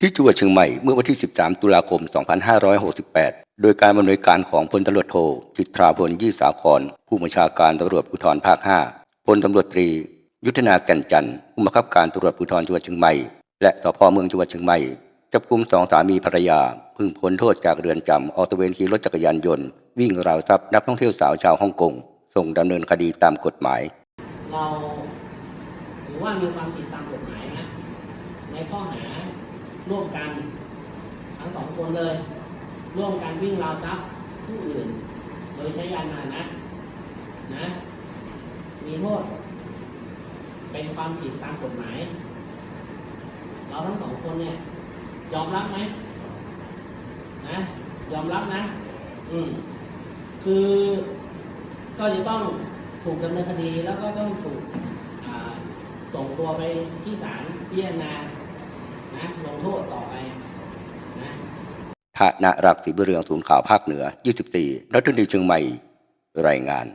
ที่จังหวัดเชียงใหม่เมื่อวันที่ 13 ตุลาคม 2568 โดยการดำเนินการของพลตำรวจโทจิตราพลยี่สาคร ผู้บัญชาการตำรวจภูธรภาค 5 พลตำรวจตรี ยุทธนาแก่นจันทร์ผู้บังคับการตำรวจภูธรจังหวัดเชียงใหม่ และสพเมืองจังหวัดเชียงใหม่ จับกุมสองสามีภรรยา พึ่งพ้นโทษจากเรือนจำออกตะเวนขี่รถจักรยานยนต์ วิ่งราวทรัพย์นักท่องเที่ยวสาวชาวฮ่องกง ส่งดำเนินคดีตามกฎหมาย เราถือว่ามีความผิดตามกฎหมายนะในข้อหา ร่วมกันทั้งสองคนเลย ร่วมกันวิ่งราวทรัพย์ผู้อื่น โดยใช้ยานพาหนะนะ มีโทษเป็นความผิดตามกฎหมาย เราทั้งสองคนเนี่ย ยอมรับไหมนะยอมรับนะ อืมคือก็จะต้องถูกดำเนินคดีแล้วก็ต้องถูกส่งตัวไปที่ศาลพิจารณา ทษต่อนะระนรักสีบเรืองศูนย์ข่าวภาคเหนือ 24 รัฐดีเชียงใหม่ รายงาน